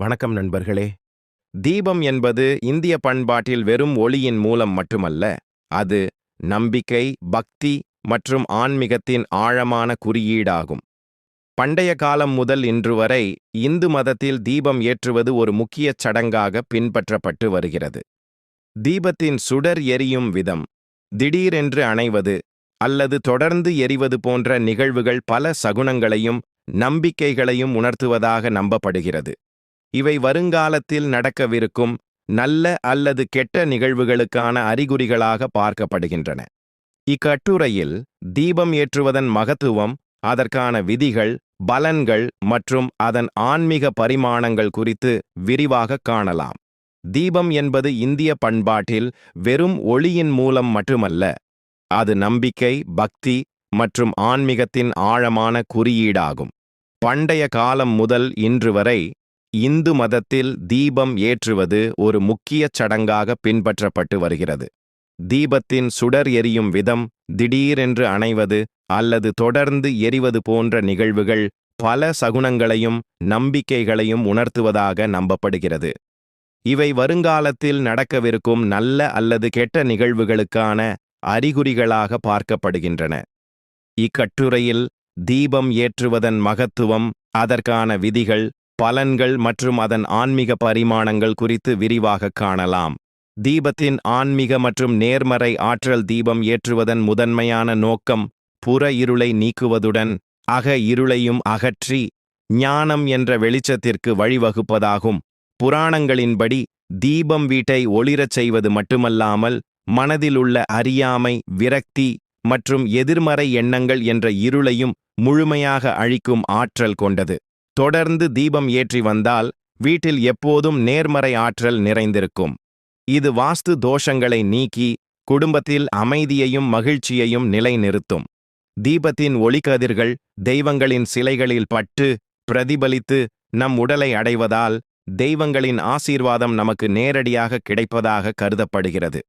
வணக்கம் நண்பர்களே. தீபம் என்பது இந்திய பண்பாட்டில் வெறும் ஒளியின் மூலம் மட்டுமல்ல அது நம்பிக்கை பக்தி மற்றும் ஆன்மீகத்தின் ஆழமான குறியீடாகும். பண்டைய காலம் முதல் இன்று வரை இந்து மதத்தில் தீபம் ஏற்றுவது ஒரு முக்கியச் சடங்காக பின்பற்றப்பட்டு வருகிறது. தீபத்தின் சுடர் எரியும் விதம் திடீரென்று அணைவது அல்லது தொடர்ந்து எரிவது போன்ற நிகழ்வுகள் பல சகுனங்களையும் நம்பிக்கைகளையும் உணர்த்துவதாக நம்பப்படுகிறது. இவை வருங்காலத்தில் நடக்கவிருக்கும் நல்ல அல்லது கெட்ட நிகழ்வுகளுக்கான அறிகுறிகளாக பார்க்கப்படுகின்றன. இக்கட்டுரையில் தீபம் ஏற்றுவதன் மகத்துவம் அதற்கான விதிகள் பலன்கள் மற்றும் அதன் ஆன்மீக பரிமாணங்கள் குறித்து விரிவாக காணலாம். தீபம் என்பது இந்திய பண்பாட்டில் வெறும் ஒளியின் மூலம் மட்டுமல்ல அது நம்பிக்கை பக்தி மற்றும் ஆன்மீகத்தின் ஆழமான குறியீடாகும். பண்டைய காலம் முதல் இன்று வரை இந்து மதத்தில் தீபம் ஏற்றுவது ஒரு முக்கியச் சடங்காக பின்பற்றப்பட்டு வருகிறது. தீபத்தின் சுடர் எரியும் விதம் திடீரென்று அணைவது அல்லது தொடர்ந்து எரிவது போன்ற நிகழ்வுகள் பல சகுனங்களையும் நம்பிக்கைகளையும் உணர்த்துவதாக நம்பப்படுகிறது. இவை வருங்காலத்தில் நடக்கவிருக்கும் நல்ல அல்லது கெட்ட நிகழ்வுகளுக்கான அறிகுறிகளாக பார்க்கப்படுகின்றன. இக்கட்டுரையில் தீபம் ஏற்றுவதன் மகத்துவம் அதற்கான விதிகள் பலன்கள் மற்றும் அதன் ஆன்மீக பரிமாணங்கள் குறித்து விரிவாக காணலாம். தீபத்தின் ஆன்மீக மற்றும் நேர்மறை ஆற்றல் தீபம் ஏற்றுவதன் முதன்மையான நோக்கம் புற இருளை நீக்குவதுடன் அக இருளையும் அகற்றி ஞானம் என்ற வெளிச்சத்திற்கு வழிவகுப்பதாகும். புராணங்களின்படி தீபம் வீட்டை ஒளிரச் செய்வது மட்டுமல்லாமல் மனதிலுள்ள அறியாமை விரக்தி மற்றும் எதிர்மறை எண்ணங்கள் என்ற இருளையும் முழுமையாக அழிக்கும் ஆற்றல் கொண்டது. தொடர்ந்து தீபம் ஏற்றி வந்தால் வீட்டில் எப்போதும் நேர்மறை ஆற்றல் நிறைந்திருக்கும். இது வாஸ்து தோஷங்களை நீக்கி குடும்பத்தில் அமைதியையும் மகிழ்ச்சியையும் நிலைநிறுத்தும். தீபத்தின் ஒளிக்கதிர்கள் தெய்வங்களின் சிலைகளில் பட்டு பிரதிபலித்து நம் உடலை அடைவதால் தெய்வங்களின் ஆசீர்வாதம் நமக்கு நேரடியாக கிடைப்பதாக கருதப்படுகிறது.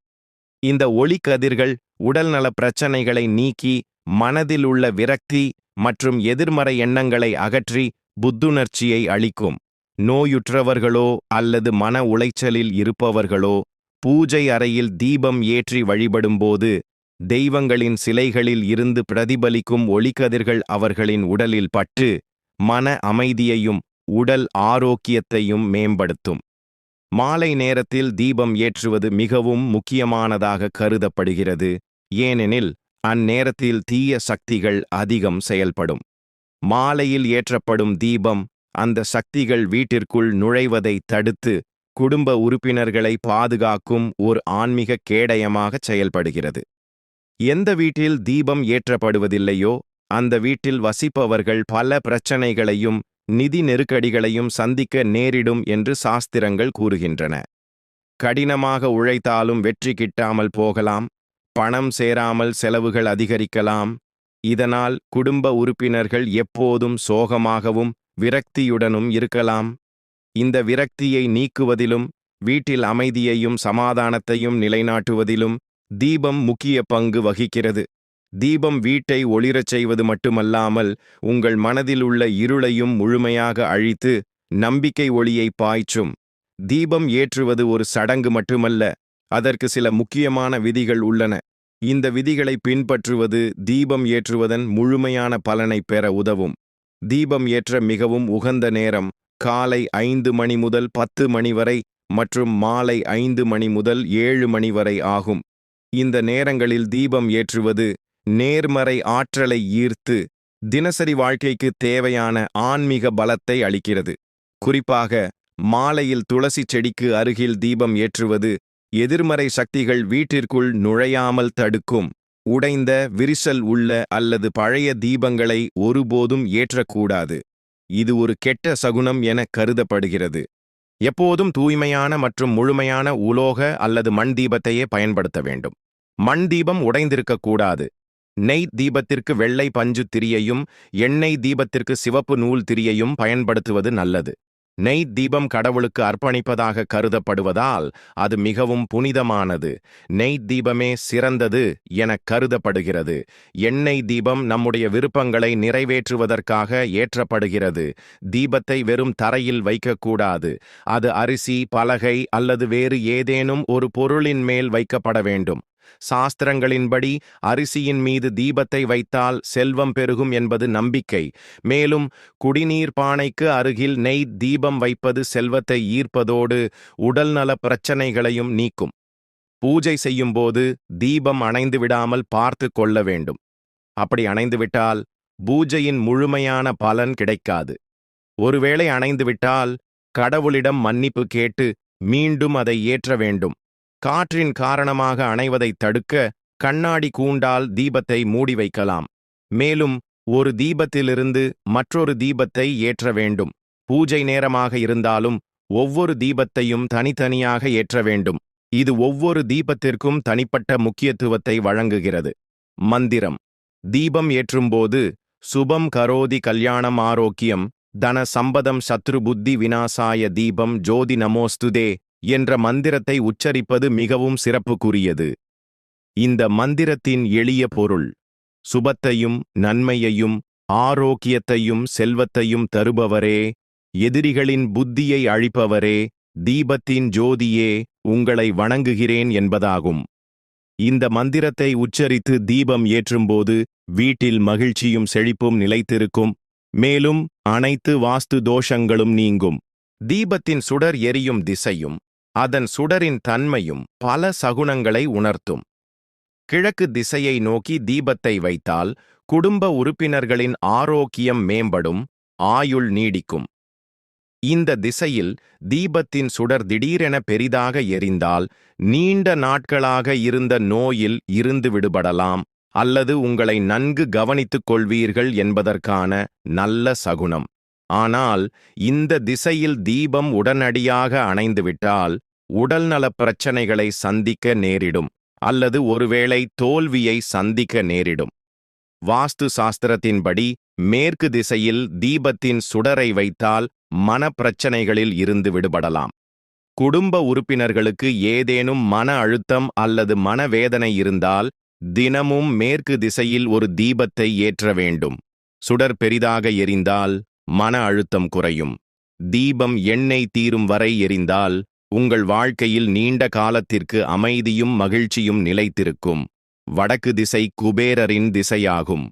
இந்த ஒளிக்கதிர்கள் உடல்நல பிரச்சனைகளை நீக்கி மனதில் உள்ள விரக்தி மற்றும் எதிர்மறை எண்ணங்களை அகற்றி புத்துணர்ச்சியை அளிக்கும். நோயுற்றவர்களோ அல்லது மன உளைச்சலில் இருப்பவர்களோ பூஜை அறையில் தீபம் ஏற்றி வழிபடும்போது தெய்வங்களின் சிலைகளில் இருந்து பிரதிபலிக்கும் ஒளிக்கதிர்கள் அவர்களின் உடலில் பட்டு மன அமைதியையும் உடல் ஆரோக்கியத்தையும் மேம்படுத்தும். மாலை நேரத்தில் தீபம் ஏற்றுவது மிகவும் முக்கியமானதாக கருதப்படுகிறது. ஏனெனில் அந்நேரத்தில் தீய சக்திகள் அதிகம் செயல்படும். மாலையில் ஏற்றப்படும் தீபம் அந்த சக்திகள் வீட்டிற்குள் நுழைவதை தடுத்து குடும்ப உறுப்பினர்களை பாதுகாக்கும் ஒரு ஆன்மீக கேடயமாக செயல்படுகிறது. எந்த வீட்டில் தீபம் ஏற்றப்படுவதில்லையோ அந்த வீட்டில் வசிப்பவர்கள் பல பிரச்சனைகளையும் நிதி நெருக்கடிகளையும் சந்திக்க நேரிடும் என்று சாஸ்திரங்கள் கூறுகின்றன. கடினமாக உழைத்தாலும் வெற்றி கிட்டாமல் போகலாம் பணம் சேராமல் செலவுகள் அதிகரிக்கலாம் இதனால் குடும்ப உறுப்பினர்கள் எப்போதும் சோகமாகவும் விரக்தியுடனும் இருக்கலாம். இந்த விரக்தியை நீக்குவதிலும் வீட்டில் அமைதியையும் சமாதானத்தையும் நிலைநாட்டுவதிலும் தீபம் முக்கிய பங்கு வகிக்கிறது. தீபம் வீட்டை ஒளிரச் செய்வது மட்டுமல்லாமல் உங்கள் மனதில் உள்ள இருளையும் முழுமையாக அழித்து நம்பிக்கை ஒளியை பாய்ச்சும். தீபம் ஏற்றுவது ஒரு சடங்கு மட்டுமல்ல அதற்கு சில முக்கியமான விதிகள் உள்ளன. இந்த விதிகளை பின்பற்றுவது தீபம் ஏற்றுவதன் முழுமையான பலனை பெற உதவும். தீபம் ஏற்ற மிகவும் உகந்த நேரம் காலை ஐந்து மணி முதல் பத்து மணி வரை மற்றும் மாலை ஐந்து மணி முதல் ஏழு மணி வரை ஆகும். இந்த நேரங்களில் தீபம் ஏற்றுவது நேர்மறை ஆற்றலை ஈர்த்து தினசரி வாழ்க்கைக்கு தேவையான ஆன்மீக பலத்தை அளிக்கிறது. குறிப்பாக மாலையில் துளசி செடிக்கு அருகில் தீபம் ஏற்றுவது எதிர்மறை சக்திகள் வீட்டிற்குள் நுழையாமல் தடுக்கும். உடைந்த விரிசல் உள்ள அல்லது பழைய தீபங்களை ஒருபோதும் ஏற்றக்கூடாது. இது ஒரு கெட்ட சகுனம் என கருதப்படுகிறது. எப்போதும் தூய்மையான மற்றும் முழுமையான உலோக அல்லது மண் தீபத்தையே பயன்படுத்த வேண்டும். மண் தீபம் உடைந்திருக்கக்கூடாது நெய் தீபத்திற்கு வெள்ளை பஞ்சு திரியையும் எண்ணெய் தீபத்திற்கு சிவப்பு நூல் திரியையும் பயன்படுத்துவது நல்லது. நெய் தீபம் கடவுளுக்கு அர்ப்பணிப்பதாக கருதப்படுவதால் அது மிகவும் புனிதமானது. நெய் தீபமே சிறந்தது என கருதப்படுகிறது. எண்ணெய் தீபம் நம்முடைய விருப்பங்களை நிறைவேற்றுவதற்காக ஏற்றப்படுகிறது. தீபத்தை வெறும் தரையில் வைக்கக்கூடாது. அது அரிசி பலகை அல்லது வேறு ஏதேனும் ஒரு பொருளின் மேல் வைக்கப்பட வேண்டும். சாஸ்திரங்களின்படி அரிசியின் மீது தீபத்தை வைத்தால் செல்வம் பெருகும் என்பது நம்பிக்கை. மேலும் குடிநீர் பானைக்கு அருகில் நெய் தீபம் வைப்பது செல்வத்தை ஈர்ப்பதோடு உடல்நல பிரச்சனைகளையும் நீக்கும். பூஜை செய்யும்போது தீபம் அணைந்து விடாமல் பார்த்து கொள்ள வேண்டும். அப்படி அணைந்துவிட்டால் பூஜையின் முழுமையான பலன் கிடைக்காது. ஒருவேளை அணைந்துவிட்டால் கடவுளிடம் மன்னிப்பு கேட்டு மீண்டும் அதை ஏற்ற வேண்டும். காற்றின் காரணமாக அணைவதைத் தடுக்க கண்ணாடி கூண்டால் தீபத்தை மூடி வைக்கலாம். மேலும் ஒரு தீபத்திலிருந்து மற்றொரு தீபத்தை ஏற்ற வேண்டும். பூஜை நேரமாக இருந்தாலும் ஒவ்வொரு தீபத்தையும் தனித்தனியாக ஏற்ற வேண்டும். இது ஒவ்வொரு தீபத்திற்கும் தனிப்பட்ட முக்கியத்துவத்தை வழங்குகிறது. மந்திரம். தீபம் ஏற்றும்போது சுபம் கரோதி கல்யாணம் ஆரோக்கியம் தன சம்பதம் சத்ரு புத்தி வினாசாய தீபம் ஜோதி நமோஸ்துதே என்ற மந்திரத்தை உச்சரிப்பது மிகவும் சிறப்புக்குரியது. இந்த மந்திரத்தின் எளிய பொருள் சுபத்தையும் நன்மையையும் ஆரோக்கியத்தையும் செல்வத்தையும் தருபவரே எதிரிகளின் புத்தியை அழிப்பவரே தீபத்தின் ஜோதியே உங்களை வணங்குகிறேன் என்பதாகும். இந்த மந்திரத்தை உச்சரித்து தீபம் ஏற்றும்போது வீட்டில் மகிழ்ச்சியும் செழிப்பும் நிலைத்திருக்கும். மேலும் அனைத்து வாஸ்து தோஷங்களும் நீங்கும். தீபத்தின் சுடர் எரியும் திசையும் அதன் சுடரின் தன்மையும் பல சகுனங்களை உணர்த்தும். கிழக்கு திசையை நோக்கி தீபத்தை வைத்தால் குடும்ப உறுப்பினர்களின் ஆரோக்கியம் மேம்படும் ஆயுள் நீடிக்கும். இந்த திசையில் தீபத்தின் சுடர் திடீரென பெரிதாக எரிந்தால் நீண்ட நாட்களாக இருந்த நோயில் இருந்து விடுபடலாம் அல்லது உங்களை நன்கு கவனித்துக் கொள்வீர்கள் என்பதற்கான நல்ல சகுனம். ஆனால் இந்த திசையில் தீபம் உடனடியாக அணைந்துவிட்டால் உடல்நலப் பிரச்சனைகளை சந்திக்க நேரிடும் அல்லது ஒருவேளை தோல்வியை சந்திக்க நேரிடும். வாஸ்து சாஸ்திரத்தின்படி மேற்கு திசையில் தீபத்தின் சுடரை வைத்தால் மனப்பிரச்சனைகளில் இருந்து விடுபடலாம். குடும்ப உறுப்பினர்களுக்கு ஏதேனும் மன அழுத்தம் அல்லது மனவேதனை இருந்தால் தினமும் மேற்கு திசையில் ஒரு தீபத்தை ஏற்ற வேண்டும். சுடர் பெரிதாக எரிந்தால் மன அழுத்தம் குறையும். தீபம் எண்ணெய் தீரும் வரை எரிந்தால் உங்கள் வாழ்க்கையில் நீண்ட காலத்திற்கு அமைதியும் மகிழ்ச்சியும் நிலைத்திருக்கும். வடக்கு திசை குபேரரின் திசையாகும்.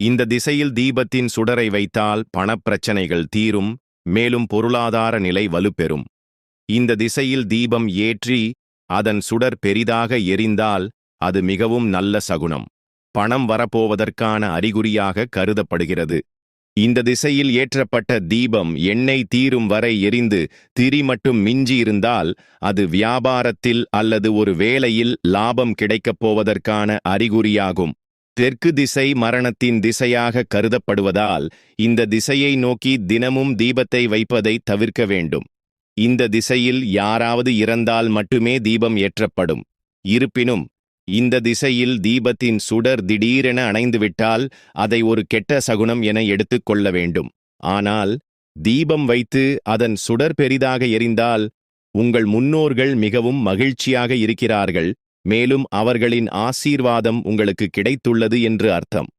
இந்த திசையில் தீபத்தின் சுடரை வைத்தால் பணப்பிரச்சனைகள் தீரும் மேலும் பொருளாதார நிலை வலுப்பெறும். இந்த திசையில் தீபம் ஏற்றி அதன் சுடர் பெரிதாக எரிந்தால் அது மிகவும் நல்ல சகுனம். பணம் வரப்போவதற்கான அறிகுறியாக கருதப்படுகிறது. இந்த திசையில் ஏற்றப்பட்ட தீபம் எண்ணெய் தீரும் வரை எரிந்து திரி மட்டும் மிஞ்சியிருந்தால் அது வியாபாரத்தில் அல்லது ஒரு வேலையில் லாபம் கிடைக்கப் போவதற்கான அறிகுறியாகும். தெற்கு திசை மரணத்தின் திசையாக கருதப்படுவதால் இந்த திசையை நோக்கி தினமும் தீபத்தை வைப்பதை தவிர்க்க வேண்டும். இந்த திசையில் யாராவது இறந்தால் மட்டுமே தீபம் ஏற்றப்படும். இருப்பினும் இந்த திசையில் தீபத்தின் சுடர் திடீரென அணைந்துவிட்டால் அதை ஒரு கெட்ட சகுனம் என எடுத்துக் கொள்ள வேண்டும். ஆனால் தீபம் வைத்து அதன் சுடர் பெரிதாக எரிந்தால் உங்கள் முன்னோர்கள் மிகவும் மகிழ்ச்சியாக இருக்கிறார்கள் மேலும் அவர்களின் ஆசீர்வாதம் உங்களுக்கு கிடைத்துள்ளது என்று அர்த்தம்.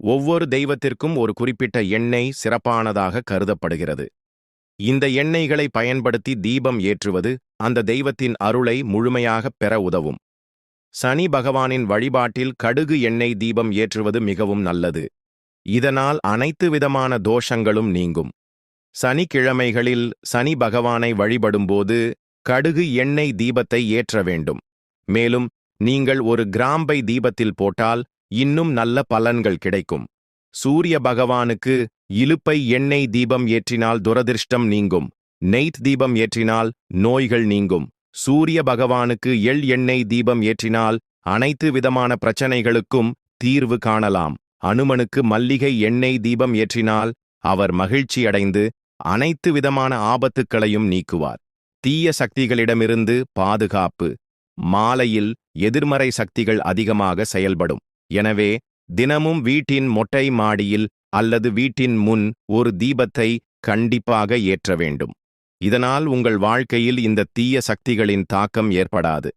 ஒவ்வொரு தெய்வத்திற்கும் ஒரு குறிப்பிட்ட எண்ணெய் சிறப்பானதாக கருதப்படுகிறது. இந்த எண்ணெய்களை பயன்படுத்தி தீபம் ஏற்றுவது அந்த தெய்வத்தின் அருளை முழுமையாகப் பெற உதவும். சனி பகவானின் வழிபாட்டில் கடுகு எண்ணெய் தீபம் ஏற்றுவது மிகவும் நல்லது. இதனால் அனைத்து விதமான தோஷங்களும் நீங்கும். சனிக்கிழமைகளில் சனி பகவானை வழிபடும்போது கடுகு எண்ணெய் தீபத்தை ஏற்ற வேண்டும். மேலும் நீங்கள் ஒரு கிராம்பை தீபத்தில் போட்டால் இன்னும் நல்ல பலன்கள் கிடைக்கும். சூரிய பகவானுக்கு இலுப்பை எண்ணெய் தீபம் ஏற்றினால் துரதிர்ஷ்டம் நீங்கும். நெய்த் தீபம் ஏற்றினால் நோய்கள் நீங்கும். சூரிய பகவானுக்கு எள் எண்ணெய் தீபம் ஏற்றினால் அனைத்து விதமான பிரச்சனைகளுக்கும் தீர்வு காணலாம். அனுமனுக்கு மல்லிகை எண்ணெய் தீபம் ஏற்றினால் அவர் மகிழ்ச்சியடைந்து அனைத்து விதமான ஆபத்துக்களையும் நீக்குவார். தீய சக்திகளிடமிருந்து பாதுகாப்பு. மாலையில் எதிர்மறை சக்திகள் அதிகமாக செயல்படும். எனவே தினமும் வீட்டின் மொட்டை மாடியில் அல்லது வீட்டின் முன் ஒரு தீபத்தை கண்டிப்பாக ஏற்ற வேண்டும். இதனால் உங்கள் வாழ்க்கையில் இந்த தீய சக்திகளின் தாக்கம் ஏற்படாது.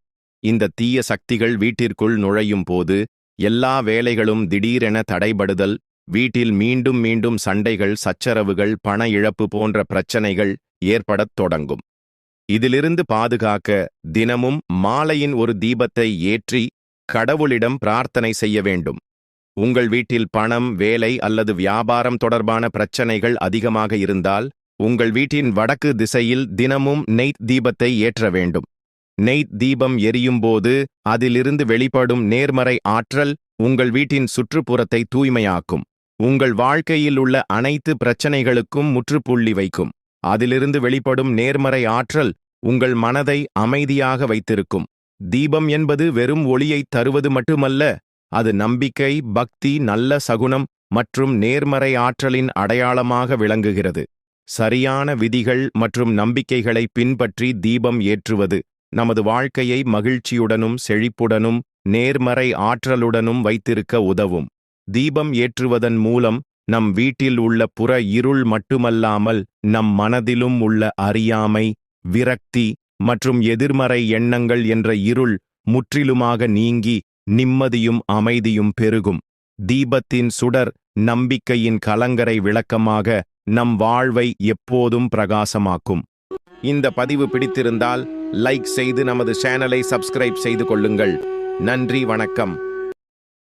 இந்த தீய சக்திகள் வீட்டிற்குள் நுழையும் போது எல்லா வேலைகளும் திடீரென தடைபடுதல் வீட்டில் மீண்டும் மீண்டும் சண்டைகள் சச்சரவுகள் பண இழப்பு போன்ற பிரச்சனைகள் ஏற்படத் தொடங்கும். இதிலிருந்து பாதுகாக்க தினமும் மாலையின் ஒரு தீபத்தை ஏற்றி கடவுளிடம் பிரார்த்தனை செய்ய வேண்டும். உங்கள் வீட்டில் பணம் வேலை அல்லது வியாபாரம் தொடர்பான பிரச்சனைகள் அதிகமாக இருந்தால் உங்கள் வீட்டின் வடக்கு திசையில் தினமும் நெய்த் தீபத்தை ஏற்ற வேண்டும். நெய்த் தீபம் எரியும்போது அதிலிருந்து வெளிப்படும் நேர்மறை ஆற்றல் உங்கள் வீட்டின் சுற்றுப்புறத்தை தூய்மையாக்கும். உங்கள் வாழ்க்கையில் உள்ள அனைத்து பிரச்சனைகளுக்கும் முற்றுப்புள்ளி வைக்கும். அதிலிருந்து வெளிப்படும் நேர்மறை ஆற்றல் உங்கள் மனதை அமைதியாக வைத்திருக்கும். தீபம் என்பது வெறும் ஒளியைத் தருவது மட்டுமல்ல அது நம்பிக்கை பக்தி நல்ல சகுனம் மற்றும் நேர்மறை ஆற்றலின் அடையாளமாக விளங்குகிறது. சரியான விதிகள் மற்றும் நம்பிக்கைகளை பின்பற்றி தீபம் ஏற்றுவது நமது வாழ்க்கையை மகிழ்ச்சியுடனும் செழிப்புடனும் நேர்மறை ஆற்றலுடனும் வைத்திருக்க உதவும். தீபம் ஏற்றுவதன் மூலம் நம் வீட்டில் உள்ள புற இருள் மட்டுமல்லாமல் நம் மனதிலும் உள்ள அறியாமை விரக்தி மற்றும் எதிர்மறை எண்ணங்கள் என்ற இருள் முற்றிலுமாக நீங்கி நிம்மதியும் அமைதியும் பெருகும். தீபத்தின் சுடர் நம்பிக்கையின் கலங்கரை விளக்கமாக நம் வாழ்வை எப்போதும் பிரகாசமாக்கும். இந்த பதிவு பிடித்திருந்தால் லைக் செய்து நமது சேனலை சப்ஸ்கிரைப் செய்து கொள்ளுங்கள். நன்றி வணக்கம்.